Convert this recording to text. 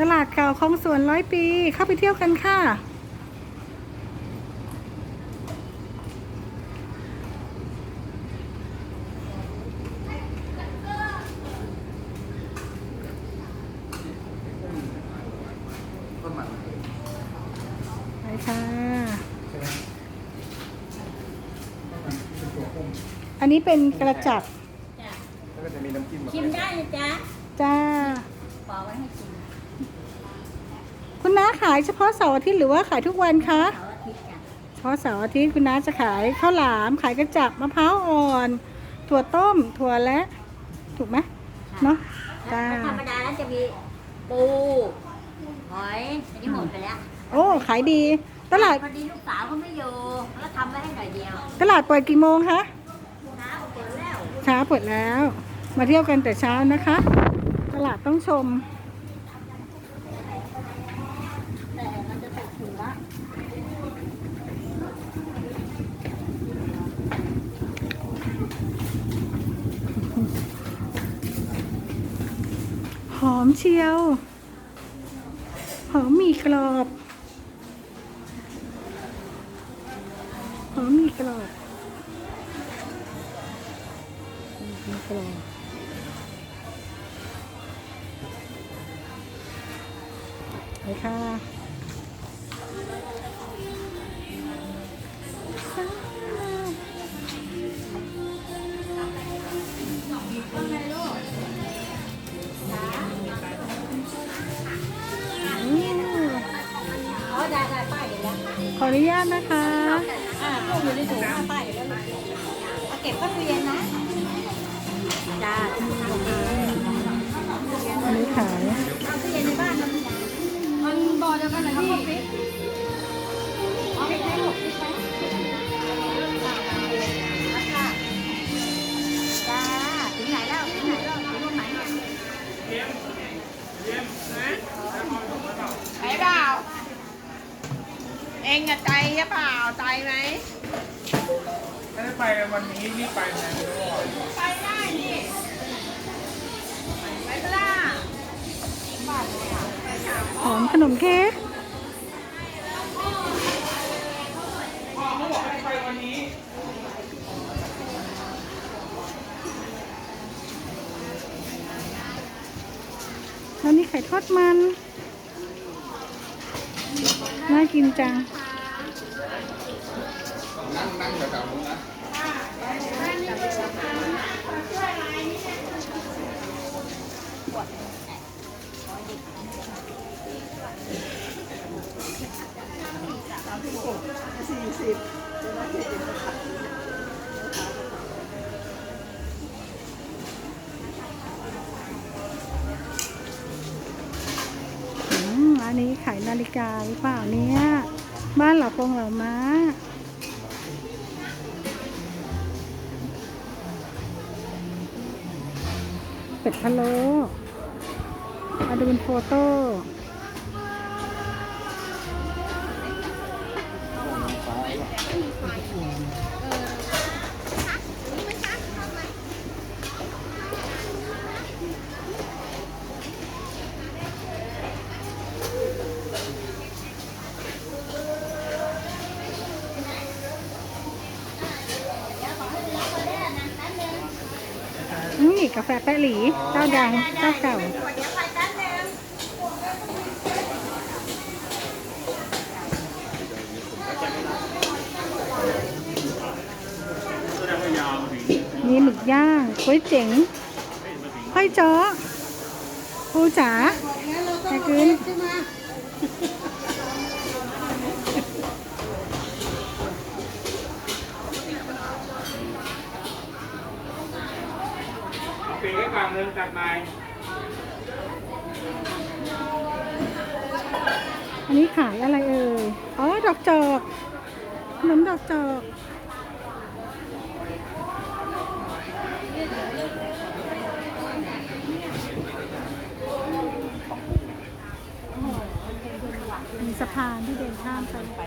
ตลาดเก่าคลองสวนร้อยปี เข้าไปเที่ยวกันค่ะต้นมันไปค่ะ อันนี้เป็นกระจับจ้ะแล้วก็จะมีน้ำจิ้มชิมได้นะจ๊ะจ้าปอกไว้ให้ชิมคุณน้า ขายเฉพาะเสาร์อาทิตย์หรือว่าขายทุกวันคะเสาร์อาทิตย์จ้ะเฉพาะเสาร์อาทิตย์คุณน้าจะขายข้าวหลามขายกระจับมะพร้าวอ่อน ถั่วต้ม ถั่วและ ถูกไหมเนอะจ้าถ้าธรรมดาแล้วจะมีปูหอยอันนี้หมดไปแล้ว โอ้ขายดีตลาดพอดีลูกสาวเขาไม่อยู่แล้วทำไว้ให้หน่อยเดียว ตลาดเปิดกี่โมงคะน้าเปิดแล้วเช้าเปิดแล้ว มาเที่ยวกันแต่เช้านะคะ ตลาดต้องชม แต่มันจะติดหัว ห อมเชียว หอมมีกรอบ หอมมีกรอบมีกรอบไปค่ะ ออนุญาตนะคะ อ่าพวกอยู่ในถุงอะป้ายเดี๋ยวแล้วเอาเก็บเข้าตู้เย็นนะจ้า อันนี้ขาย ใจไหมถ้าได้ไปวันนี้รีบไปนะไม่ต้องรอไปได้นี่ไปก็ได้หอมขนมเค้กพ่อเขาบอกให้ไปวันนี้แล้วนี่ไข่ทอดมัน น่ากินจัง นั่งนั่งแถวๆนู้นนะอืมอันนี้ขายนาฬิกาหรือเปล่าเนี่ย บ้านหล่าฟงเหล่าม้า เป็ดพะโล้มาดูเป็นโฟโต้ นี่กาแฟแปะหลีเจ้าดังเจ้าเก่ามีหมึกย่างก๋วยเจ๋งห้อยจ้อปูจ๋าแต่คืนีกให้กลางเดินจัดไปอันนี้ขายอะไรเอ่ย อ๋อ ดอกจอกขนมดอกจอกมีสะพานที่เดินข้ามไป